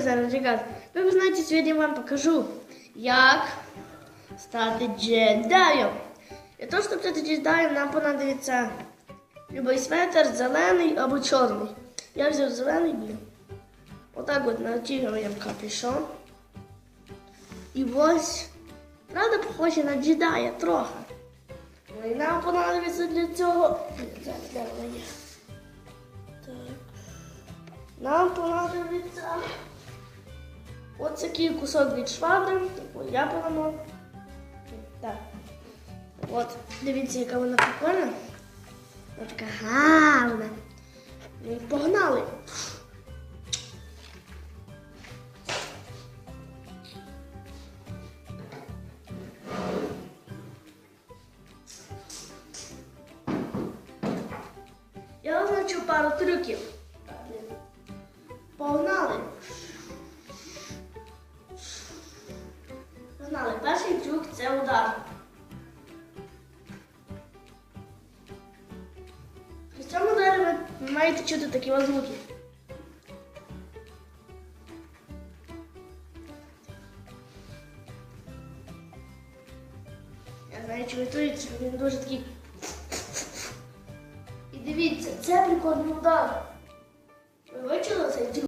Зараз, ребят, ви знаєте, сьогодні я вам покажу, як стати джедаєм. Для того, щоб стати джедаєм, нам понадобиться любий светр, зелений або чорний. Я взяв зелений блін. Отак от натягуємо капюшон. І ось, правда, похоже на джедая трохи. Ну і нам понадобиться для цього. Нам понадобиться ось такий кусок від швабри. Поламав. Так. От, дивіться, яка вона прикольна. Вона така гарна. Ну погнали. Я означу пару трюків. Погнали. Перший трюк це удар. При цьому ударі ви маєте чути такі звуки. Я знаю, чи ви чуєте, він дуже такий. І дивіться, це прикольний удар. Ви бачили цей трюк?